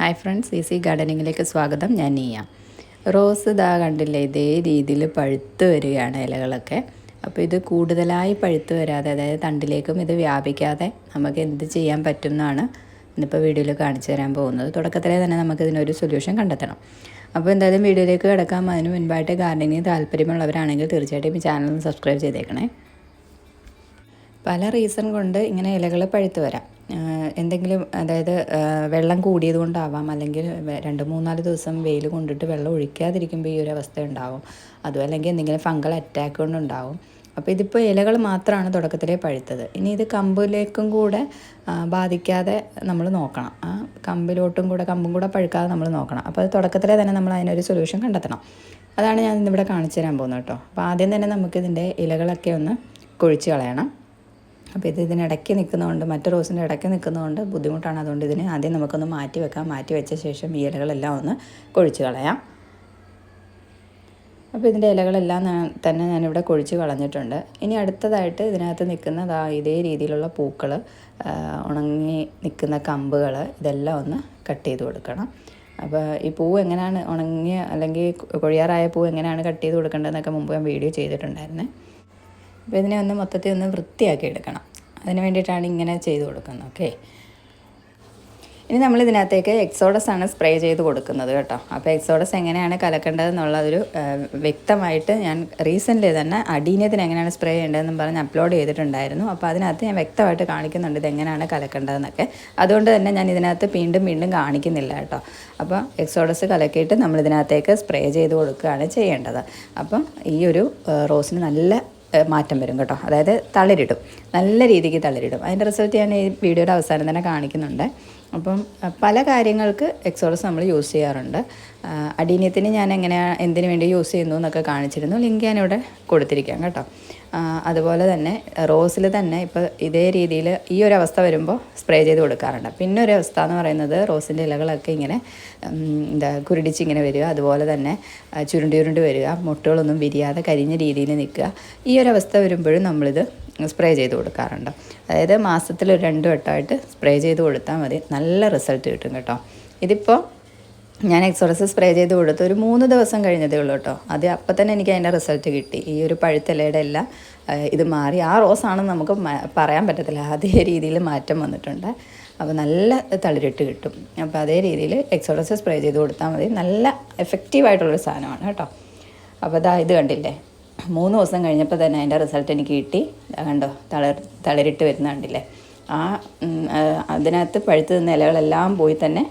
Hi friends easy ഗാർഡനിങ്ങിലേക്ക് സ്വാഗതം. ഞാൻ നീയ. Rose ഇതാ കണ്ടില്ലേ ഇതേ രീതിയിൽ പഴുത്ത് വരികയാണ് ഇലകളൊക്കെ. അപ്പോൾ ഇത് കൂടുതലായി പഴുത്ത് വരാതെ അതായത് തണ്ടിലേക്കും ഇത് വ്യാപിക്കാതെ നമുക്ക് എന്ത് ചെയ്യാൻ പറ്റും എന്നാണ് ഇന്നിപ്പോൾ വീഡിയോയിൽ കാണിച്ചു തരാൻ പോകുന്നത്. തുടക്കത്തിലെ തന്നെ നമുക്ക് ഇതിനൊരു സൊല്യൂഷൻ കണ്ടെത്തണം. അപ്പോൾ എന്തായാലും വീഡിയോയിലേക്ക് കിടക്കാം. അതിന് മുൻപായിട്ട് ഗാർഡനിങ് താല്പര്യമുള്ളവരാണെങ്കിൽ തീർച്ചയായിട്ടും ഈ ചാനൽ സബ്സ്ക്രൈബ് ചെയ്തേക്കണേ. പല റീസൺ കൊണ്ട് ഇങ്ങനെ ഇലകൾ പഴുത്ത് വരാം. എന്തെങ്കിലും അതായത് വെള്ളം കൂടിയത് കൊണ്ടാവാം അല്ലെങ്കിൽ രണ്ട് മൂന്നാൽ ദിവസം വെയിൽ കൊണ്ടിട്ട് വെള്ളം ഒഴിക്കാതിരിക്കുമ്പോൾ ഈ ഒരു അവസ്ഥ ഉണ്ടാവും. അതും അല്ലെങ്കിൽ എന്തെങ്കിലും ഫംഗൽ അറ്റാക്ക് കൊണ്ടുണ്ടാവും. അപ്പോൾ ഇതിപ്പോൾ ഇലകൾ മാത്രമാണ് തുടക്കത്തിലേ പഴുത്തത്. ഇനി ഇത് കമ്പിലേക്കും കൂടെ ബാധിക്കാതെ നമ്മൾ നോക്കണം. ആ കമ്പിലോട്ടും കൂടെ കമ്പും കൂടെ പഴുക്കാതെ നമ്മൾ നോക്കണം. അപ്പോൾ അത് തുടക്കത്തിലേ തന്നെ നമ്മൾ അതിനൊരു സൊല്യൂഷൻ കണ്ടെത്തണം. അതാണ് ഞാൻ ഇന്നിവിടെ കാണിച്ചു തരാൻ പോകുന്നത് കേട്ടോ. അപ്പോൾ ആദ്യം തന്നെ നമുക്കിതിന്റെ ഇലകളൊക്കെ ഒന്ന് കൊഴിച്ച് കളയണം. അപ്പോൾ ഇത് ഇതിനിടയ്ക്ക് നിൽക്കുന്നതുകൊണ്ട് മറ്റു റോസിന്റെ ഇടയ്ക്ക് നിൽക്കുന്നതുകൊണ്ട് ബുദ്ധിമുട്ടാണ്. അതുകൊണ്ട് ഇതിനെ ആദ്യം നമുക്കൊന്ന് മാറ്റി വെക്കാം. മാറ്റി വെച്ച ശേഷം ഈ ഇലകളെല്ലാം ഒന്ന് കൊഴിച്ച് കളയാം. അപ്പോൾ ഇതിന്റെ ഇലകളെല്ലാം തന്നെ ഞാനിവിടെ കൊഴിച്ച് കളഞ്ഞിട്ടുണ്ട്. ഇനി അടുത്തതായിട്ട് ഇതിനകത്ത് നിൽക്കുന്ന ഇതേ രീതിയിലുള്ള പൂക്കൾ ഉണങ്ങി നിൽക്കുന്ന കമ്പുകൾ ഇതെല്ലാം ഒന്ന് കട്ട് ചെയ്ത് കൊടുക്കണം. അപ്പോൾ ഈ പൂവ് എങ്ങനെയാണ് ഉണങ്ങിയ അല്ലെങ്കിൽ കൊഴിയാറായ പൂവ് എങ്ങനെയാണ് കട്ട് ചെയ്ത് കൊടുക്കേണ്ടതെന്നൊക്കെ മുമ്പ് ഞാൻ വീഡിയോ ചെയ്തിട്ടുണ്ടായിരുന്നേ. അപ്പോൾ ഇതിനെ ഒന്ന് മൊത്തത്തിൽ ഒന്ന് വൃത്തിയാക്കി എടുക്കണം. അതിന് വേണ്ടിയിട്ടാണ് ഇങ്ങനെ ചെയ്ത് കൊടുക്കുന്നത് ഓക്കെ ഇനി നമ്മൾ ഇതിനകത്തേക്ക് എക്സോഡസ് ആണ് സ്പ്രേ ചെയ്ത് കൊടുക്കുന്നത് കേട്ടോ. അപ്പോൾ എക്സോഡസ് എങ്ങനെയാണ് കലക്കേണ്ടതെന്നുള്ളതൊരു വ്യക്തമായിട്ട് ഞാൻ റീസെന്റ്ലി തന്നെ അടീനത്തിന് എങ്ങനെയാണ് സ്പ്രേ ചെയ്യേണ്ടതെന്നും പറഞ്ഞ് അപ്ലോഡ് ചെയ്തിട്ടുണ്ടായിരുന്നു. അപ്പോൾ അതിനകത്ത് ഞാൻ വ്യക്തമായിട്ട് കാണിക്കുന്നുണ്ട് ഇത് എങ്ങനെയാണ് കലക്കേണ്ടതെന്നൊക്കെ. അതുകൊണ്ട് തന്നെ ഞാൻ ഇതിനകത്ത് വീണ്ടും വീണ്ടും കാണിക്കുന്നില്ല കേട്ടോ. അപ്പോൾ എക്സോഡസ് കലക്കിയിട്ട് നമ്മൾ ഇതിനകത്തേക്ക് സ്പ്രേ ചെയ്ത് കൊടുക്കുകയാണ് ചെയ്യേണ്ടത്. അപ്പം ഈ ഒരു റോസിന് നല്ല മാറ്റം വരും കേട്ടോ. അതായത് തളരിടും. നല്ല രീതിക്ക് തളരിടും. അതിന്റെ റിസൾട്ട് ഞാൻ ഈ വീഡിയോയുടെ അവസാനം തന്നെ കാണിക്കുന്നുണ്ട്. അപ്പം പല കാര്യങ്ങൾക്ക് എക്സോളസ് നമ്മൾ യൂസ് ചെയ്യാറുണ്ട്. അടീനിയത്തിന് ഞാൻ എങ്ങനെയാണ് എന്തിനു വേണ്ടി യൂസ് ചെയ്യുന്നു എന്നൊക്കെ കാണിച്ചിരുന്നു. ലിങ്ക് ഞാനിവിടെ കൊടുത്തിരിക്കാം കേട്ടോ. അതുപോലെ തന്നെ റോസിൽ തന്നെ ഇപ്പോൾ ഇതേ രീതിയിൽ ഈ ഒരു അവസ്ഥ വരുമ്പോൾ സ്പ്രേ ചെയ്ത് കൊടുക്കാറുണ്ട്. പിന്നെ ഒരു അവസ്ഥ എന്ന് പറയുന്നത് റോസിന്റെ ഇലകളൊക്കെ ഇങ്ങനെ എന്താ കുരുടിച്ച് ഇങ്ങനെ വരിക അതുപോലെ തന്നെ ചുരുണ്ടി ചുരുണ്ടി വരിക മുട്ടുകളൊന്നും വിരിയാതെ കരിഞ്ഞ രീതിയിൽ നിൽക്കുക ഈ ഒരു അവസ്ഥ വരുമ്പോഴും നമ്മളിത് സ്പ്രേ ചെയ്ത് കൊടുക്കാറുണ്ട്. അതായത് മാസത്തിൽ ഒരു രണ്ട് വട്ടമായിട്ട് സ്പ്രേ ചെയ്ത് കൊടുത്താൽ മതി. നല്ല റിസൾട്ട് കിട്ടും കേട്ടോ. ഇതിപ്പോൾ ഞാൻ എക്സോറസ് സ്പ്രേ ചെയ്ത് കൊടുത്ത് ഒരു മൂന്ന് ദിവസം കഴിഞ്ഞതേ ഉള്ളൂ കേട്ടോ. അത് അപ്പം തന്നെ എനിക്ക് അതിന്റെ റിസൾട്ട് കിട്ടി. ഈ ഒരു പഴുത്തിലയുടെ എല്ലാം ഇത് മാറി. ആ റോസാണെന്ന് നമുക്ക് പറയാൻ പറ്റത്തില്ല. അതേ രീതിയിൽ മാറ്റം വന്നിട്ടുണ്ട്. അപ്പോൾ നല്ല തളിരിട്ട് കിട്ടും. അപ്പോൾ അതേ രീതിയിൽ എക്സോറസ് സ്പ്രേ ചെയ്ത് കൊടുത്താൽ മതി. നല്ല എഫക്റ്റീവായിട്ടുള്ളൊരു സാധനമാണ് കേട്ടോ. അപ്പോൾ ഇതാ ഇത് കണ്ടില്ലേ? മൂന്ന് ദിവസം കഴിഞ്ഞപ്പോൾ തന്നെ അതിന്റെ റിസൾട്ട് എനിക്ക് കിട്ടി. കണ്ടോ? തളർ തളിരിട്ട് വരുന്ന കണ്ടില്ലേ? ആ അതിനകത്ത് പഴുത്ത് നിന്ന ഇലകളെല്ലാം പോയി തന്നെ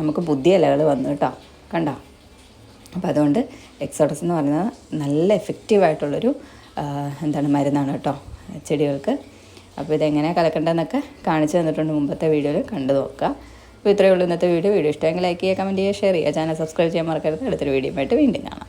നമുക്ക് പുതിയ ഇലകൾ വന്നു കേട്ടോ. കണ്ടോ? അപ്പോൾ അതുകൊണ്ട് എക്സോഡസ് എന്ന് പറയുന്നത് നല്ല എഫക്റ്റീവായിട്ടുള്ളൊരു എന്താണ് മരുന്നാണ് കേട്ടോ ചെടികൾക്ക്. അപ്പോൾ ഇതെങ്ങനെ കലക്കേണ്ടതെന്നൊക്കെ കാണിച്ചു തന്നിട്ടുണ്ട് മുമ്പത്തെ വീഡിയോയിൽ കണ്ടു നോക്കുക. അപ്പോൾ ഇത്രയേ ഉള്ളൂ ഇന്നത്തെ വീഡിയോ. വീഡിയോ ഇഷ്ടമെങ്കിൽ ലൈക്ക് ചെയ്യുക കമന്റ് ചെയ്യുക ഷെയർ ചെയ്യുക. ചാനൽ സബ്സ്ക്രൈബ് ചെയ്യാൻ മറക്കരുത്. അടുത്തൊരു വീഡിയോ ആയിട്ട് വീണ്ടും കാണാം.